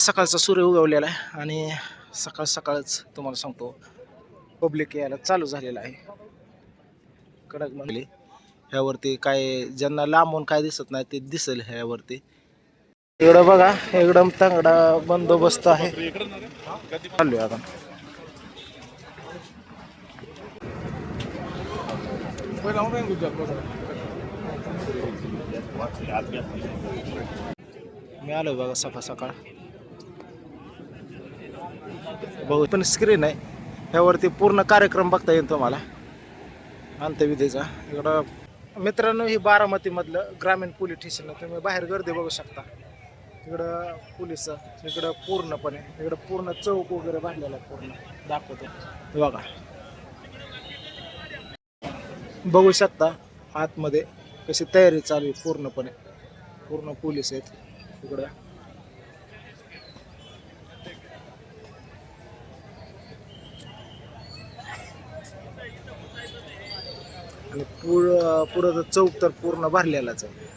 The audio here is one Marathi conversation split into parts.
सकाळचा सूर्य उगवलेला आहे आणि सकाळ सकाळच तुम्हाला सांगतो पब्लिक यायला चालू झालेला आहे. कडक म्हणले ह्यावरती काय ज्यांना लांबून काय दिसत नाही ते दिसेल ह्यावरती. इकडं बघा एकदम तंगडा बंदोबस्त आहे. चालू आहे आता. मी आलो बघा सकाळ सकाळ. बघू पण स्क्रीन आहे. ह्यावरती पूर्ण कार्यक्रम बघता येईल तुम्हाला. अंत्यविधेचा. इकडं मित्रांनो ही बारामतीमधलं ग्रामीण पोलीस स्टेशन आहे. तुम्ही बाहेर गर्दी बघू शकता. इकडं पोलीस इकडं पूर्णपणे इकडं पूर्ण चौक वगैरे बांधलेला आहे पूर्ण. दाखवतो. बघा. बघू शकता आतमध्ये कशी तयारी चालू आहे पूर्णपणे. पूर्ण पोलीस आहेत. इकडं आणि पुढं पुढं चौक तर पूर्ण भरलेलाच आहे.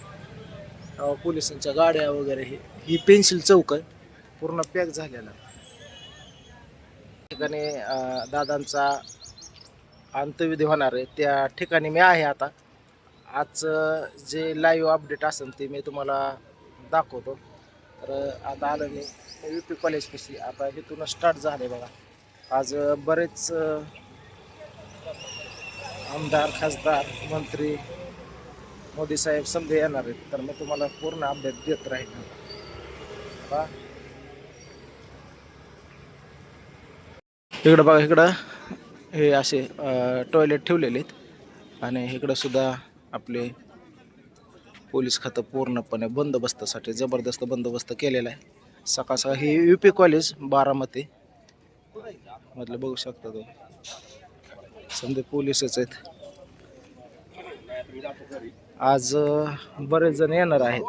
पोलिसांच्या गाड्या वगैरे हे ही पेन्सिल चौक आहे. पूर्ण पॅक झालेला ठिकाणी दादांचा अंत्यविधी होणार आहे. त्या ठिकाणी मी आहे आता. आजचं जे लाईव्ह अपडेट असेल ते मी तुम्हाला दाखवतो. तर आता आलं मी. यू पी कॉलेजपाशी आता इथूनच स्टार्ट झालं आहे बघा. आज बरेच आमदार खासदार मंत्री मोदी साहेब समजे येणार आहेत. तर मी तुम्हाला पूर्ण अपडेट देत राहील इकडं बघा इकडं हे असे टॉयलेट ठेवलेले आहेत. आणि इकडं सुद्धा आपले पोलीस खातं पूर्णपणे बंदोबस्तासाठी जबरदस्त बंदोबस्त केलेला आहे. सकाळ सकाळ हे यू पी कॉलेज बारामती. मधलं बघू शकता तुम्ही. समजे पोलीसच आहेत. आज बरेच जण येणार आहेत.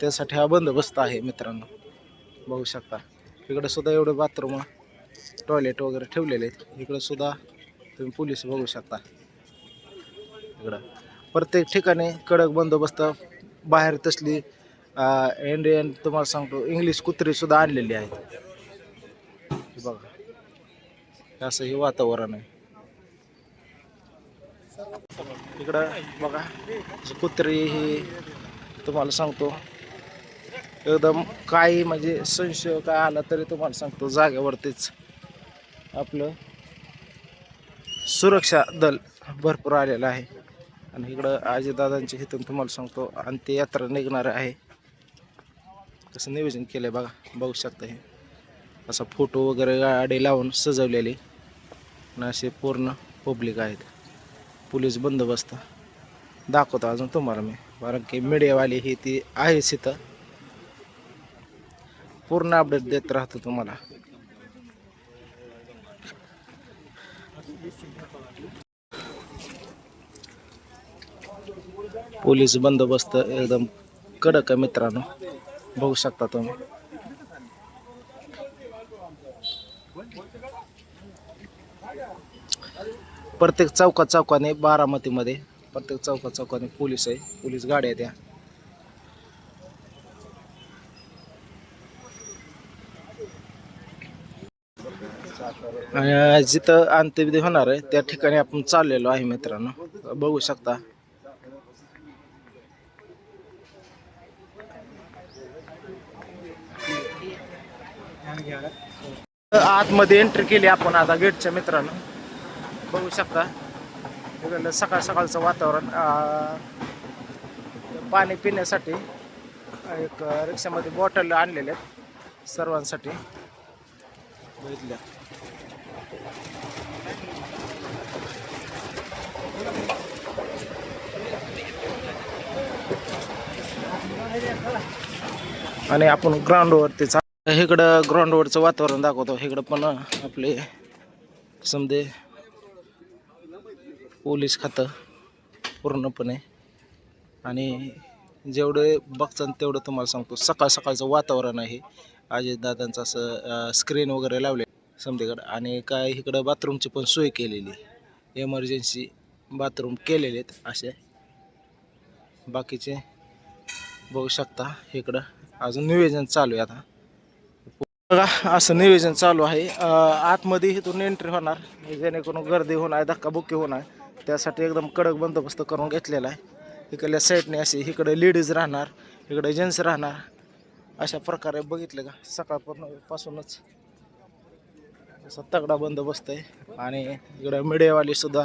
त्यासाठी हा बंदोबस्त आहे मित्रांनो. बघू शकता. इकडं सुद्धा एवढे बाथरूम टॉयलेट वगैरे ठेवलेले आहेत. इकडं सुद्धा तुम्ही पोलीस बघू शकता. इकडं. प्रत्येक ठिकाणी कडक बंदोबस्त. बाहेर तसली इंडियन तुम्हाला सांगतो इंग्लिश कुत्रीसुद्धा आणलेली आहेत. बघा. असं हे वातावरण आहे. इकडं बघा कुत्री ही तुम्हाला सांगतो. एकदम काही म्हणजे संशय काय आला तरी तुम्हाला सांगतो जागेवरतीच. आपलं सुरक्षा दल भरपूर आलेलं आहे. आणि इकडं आजीदादांच्या हिथून तुम्हाला सांगतो आणि ते यात्रा निघणार आहे. कसं नियोजन केलं आहे बघा बघू शकता हे. असा फोटो वगैरे गाडी लावून सजवलेली. आणि असे पूर्ण पब्लिक आहेत. पोलीस बंदोबस्त दाखवतो अजून तुम्हाला मी. कारण की मीडियावाली ही ती आहेच इथं. पूर्ण अपडेट देत राहतो तुम्हाला. पोलीस बंदोबस्त एकदम कडक आहे मित्रांनो. बघू शकता तुम्ही. प्रत्येक चौकात चौकाने बारामतीमध्ये प्रत्येक चौकात चौकाने पोलीस आहे. पोलीस गाड्या आहेत त्या आणि जिथं अंत्यविधी होणार आहे त्या ठिकाणी आपण चाललेलो आहे मित्रांनो. बघू शकता. आतमध्ये एंट्री केली आपण आता गेटच्या मित्रांनो. बघू शकता. इकडलं सकाळ सकाळचं वातावरण पाणी पिण्यासाठी एक रिक्षामध्ये बॉटल आणलेले आहेत सर्वांसाठी. बघितल्या आणि आपण ग्राउंडवरती चा इकडं ग्राउंडवरचं वातावरण दाखवतो. इकडं पण आपले समजे पोलीस खातं पूर्णपणे. आणि जेवढे बघतात तेवढं तुम्हाला सांगतो सकाळ सकाळचं वातावरण आहे. अजितदादांचं असं स्क्रीन वगैरे लावले समजेकडं आणि काय इकडं बाथरूमची पण सोय केलेली. एमर्जन्सी बाथरूम केलेले आहेत असे. बाकीचे बघू शकता इकडं. अजून नियोजन चालू आहे आता. बघा असं नियोजन चालू आहे. आतमध्ये इथून एंट्री होणार. जेणेकरून गर्दी होणार धक्काबुक्की होणार. त्यासाठी एकदम कडक बंदोबस्त करून घेतलेला आहे. इकडल्या साईडने असे इकडे लेडीज राहणार इकडे जेंट्स राहणार. अशा प्रकारे बघितलं का? सकाळपासूनच असा तगडा बंदोबस्त आहे. आणि इकडं मीडियावाले सुद्धा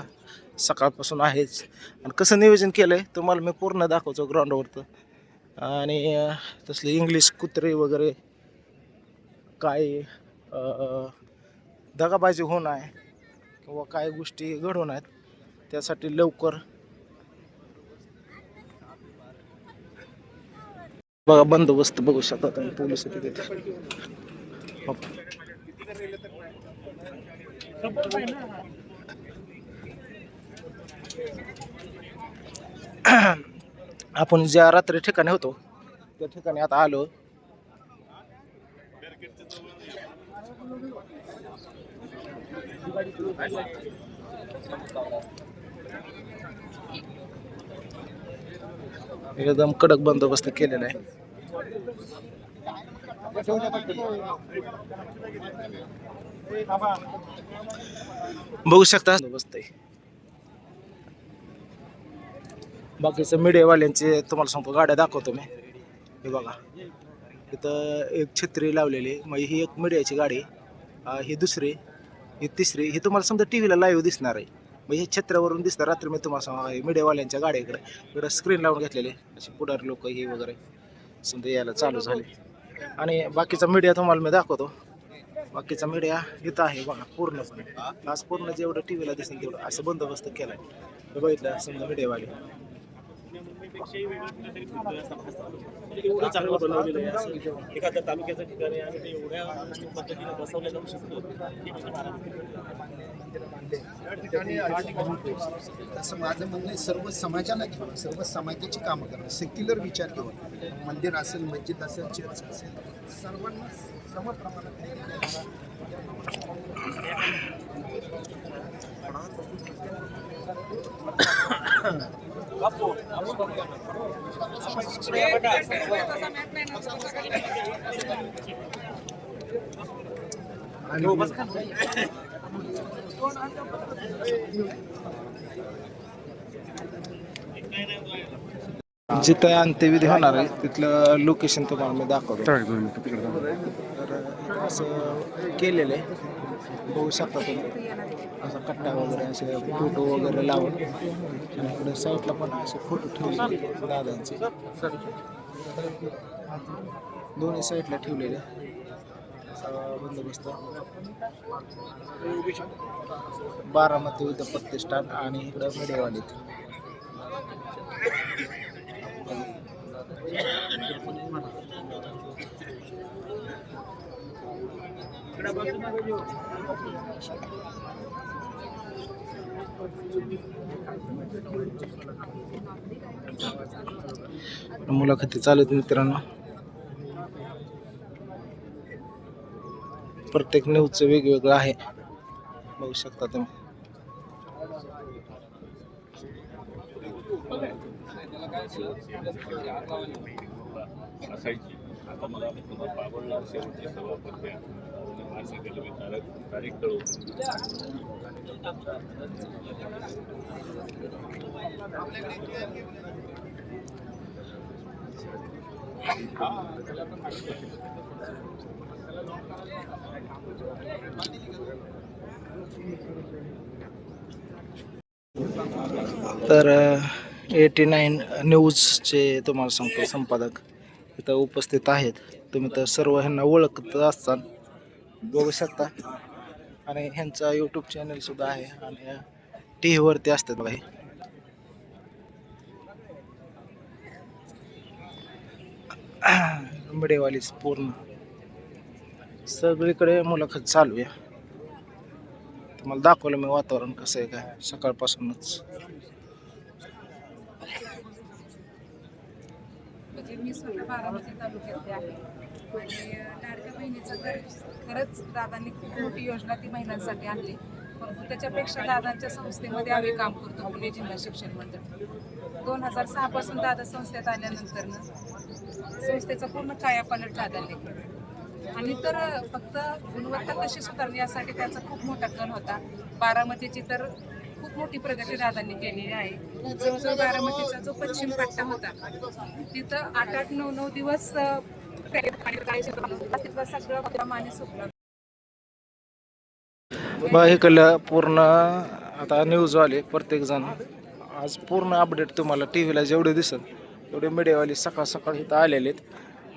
सकाळपासून आहेच. आणि कसं नियोजन केलं आहे तुम्हाला मी पूर्ण दाखवतो ग्राउंडवरतं आणि तसले इंग्लिश कुत्रे वगैरे काय दगाबाजी होणं आहे किंवा काय गोष्टी घडवून आहेत त्यासाठी लवकर. बघा बंदोबस्त बघू शकता तुम्ही पोलीस तिथे आपण ज्या रात्री ठिकाणी होतो त्या ठिकाणी आता आलो. एकदम कडक बंदोबस्त केलेला आहे. बघू शकता. बंदोबस्त आहे. बाकीचं मीडियावाल्यांचे तुम्हाला सांगतो गाड्या दाखवतो मी. हे बघा. इथं एक छत्री लावलेली मग ही एक मीडियाची गाडी ही दुसरी ही तिसरी ही तुम्हाला समजा टी व्हीला लाईव्ह दिसणार आहे. मग हे छत्रावरून दिसतं. रात्री मी तुम्हाला सांगा मीडियावाल्यांच्या गाड्याकडे इकडं स्क्रीन लावून घेतलेले. असे पुढारी लोक हे वगैरे. समजा यायला चालू झाले. आणि बाकीचा मीडिया तुम्हाला मी दाखवतो. बाकीचा मीडिया इथं आहे बघा पूर्णपणे. आज पूर्ण जेवढं टी व्हीला दिसेल तेवढं असं बंदोबस्त केला आहे बघितलं समजा मीडियावाले. चांगलं बनवलेलं आहे एखाद्या तालुक्याच्या ठिकाणी आणि ते एवढ्या पद्धतीने जाऊ असं माझं म्हणणं सर्व समाजाला घेऊन सर्व समाजाची कामं करणं सेक्युलर विचार घेऊन मंदिर असेल मस्जिद असेल चर्च असेल सर्वांना सम प्रमाणात जिथं अंत्यविधी होणार आहे तिथलं लोकेशन तुम्हाला मी दाखवतो. तर असं केलेलं आहे. बघू शकता तुम्ही. असा कट्टा वगैरे असे फोटो वगैरे लावून. आणि इकडे साईडला पण असे फोटो ठेवले दादांचे. दोन्ही साईडला ठेवलेले असा बंदोबस्त बारामती उद्या प्रतिष्ठान आणि इकडं मेडेवाडीत मुलाखती चालू आहेत मित्रांनो. प्रत्येक न्यूजचं वेगवेगळं आहे. बघू शकता तुम्ही. तर एटी नाईन न्यूजचे तुम्हाला सांगतो. संपादक इथं उपस्थित आहेत. तुम्ही तर सर्व ह्यांना ओळखत असताल बघू शकता. आणि ह्यांचा यूट्यूब चॅनलसुद्धा आहे. आणि टी व्हीवरती असतात बघा हे. पूर्ण. सगळीकडे मुलाखत चालू आहे. तुम्हाला दाखवलं मी वातावरण कसं आहे काय सकाळपासूनच. म्हणजे मी स्वतः बारामती तालुक्यातले आहे. आणि लाडक्या बहिणीचं तर खरंच दादांनी खूप मोठी योजना ती महिलांसाठी आणली. परंतु त्याच्यापेक्षा दादांच्या संस्थेमध्ये आम्ही काम करतो पुणे जिल्हा शिक्षण मंडळ. दोन हजार सहा पासून दादा संस्थेत आल्यानंतर संस्थेचा पूर्ण कायापालट दादांनी केला. आणि तर फक्त गुणवत्ता कशी सुधारली यासाठी त्याचा खूप मोठा कल होता. बारामतीची तर खूप मोठी प्रगती दादांनी केलेली आहे. जवळजवळ बारामतीचा जो पश्चिम पट्टा होता तिथं आठ आठ नऊ नऊ दिवस अं, प्यायला सगळं प्रमाणे सुटलं इकडलं पूर्ण आता न्यूजवाले प्रत्येकजण आज पूर्ण अपडेट तुम्हाला टी व्हीला जेवढे दिसत तेवढे मीडियावाले सकाळ सकाळ इथं आलेले आहेत.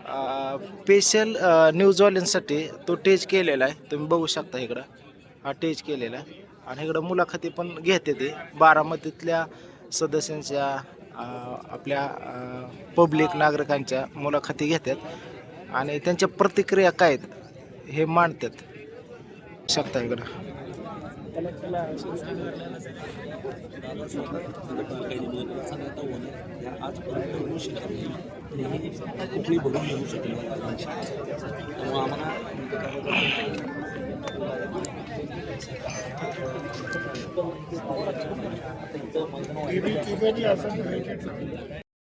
स्पेशल न्यूजवाल्यांसाठी तो टेज केलेला आहे. तुम्ही बघू शकता इकडं. हा टेज केलेला आहे. आणि इकडं मुलाखती पण घेते ते. बारामतीतल्या सदस्यांच्या आपल्या पब्लिक नागरिकांच्या मुलाखती घेतात. आणि त्यांच्या प्रतिक्रिया काय आहेत हे मांडतात. शकता इकडं.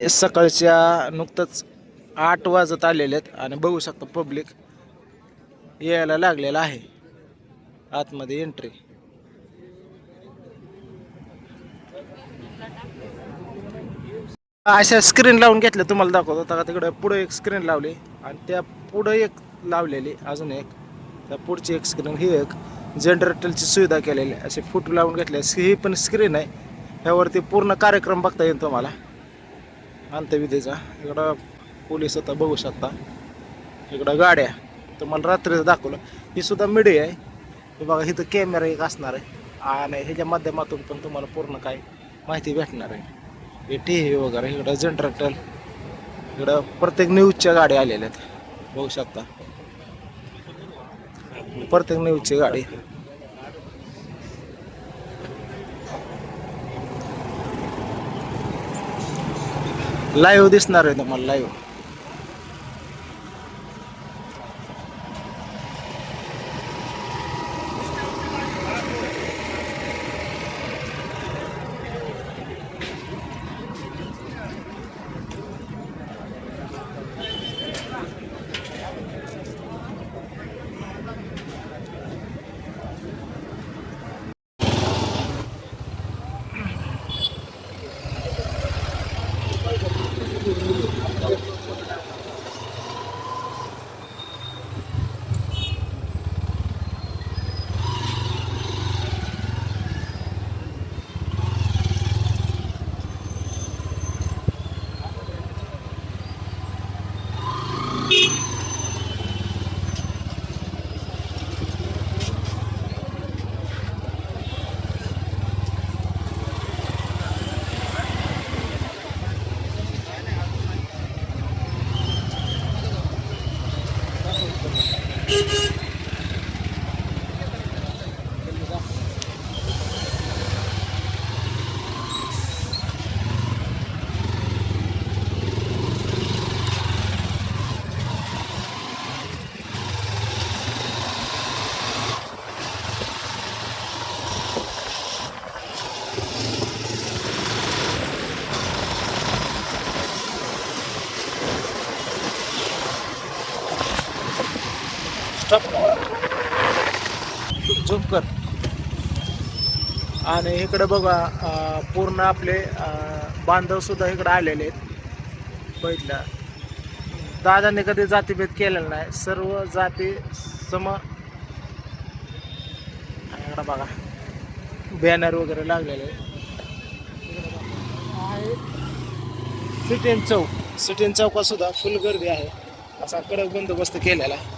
सकाळच्या नुकतंच आठ वाजत आलेले आहेत आणि बघू शकता पब्लिक यायला लागलेला आहे. आतमध्ये एंट्री अशा स्क्रीन लावून घेतल्या तुम्हाला दाखवतो आता तिकडे पुढं एक स्क्रीन लावली आणि त्या पुढं एक लावलेली अजून एक. त्या पुढची एक स्क्रीन ही एक. जनरेटरची सुविधा केलेली आहे. असे फुट लावून घेतले. ही पण स्क्रीन आहे. ह्यावरती पूर्ण कार्यक्रम बघता येईल तुम्हाला. अंत्यविधीचा. इकडं पोलीस आता बघू शकता. इकडं गाड्या. तुम्हाला रात्रीचं दाखवलं. ही सुद्धा मीडिया आहे. हे बघा इथं कॅमेरा एक असणार आहे. आणि ह्याच्या माध्यमातून पण तुम्हाला पूर्ण काय माहिती भेटणार आहे. हे टी व्ही वगैरे इकडं जनरेटर इकडं प्रत्येक न्यूजच्या गाड्या आलेल्या आहेत. बघू शकता. प्रत्येक न्यूजची गाडी. लाईव्ह दिसणार आहे तुम्हाला लाईव्ह झूम कर. आणि इकडं बघा पूर्ण आपले बांधवसुद्धा इकडं आलेले आहेत. बघितलं. दादाने कधी जातीभेद केलेला नाही. सर्व जाती सम इकडं बघा बॅनर वगैरे लागलेले सिटीन चौक. सिटीन चौकात सुद्धा फुल गर्दी आहे. असा कडक बंदोबस्त केलेला आहे.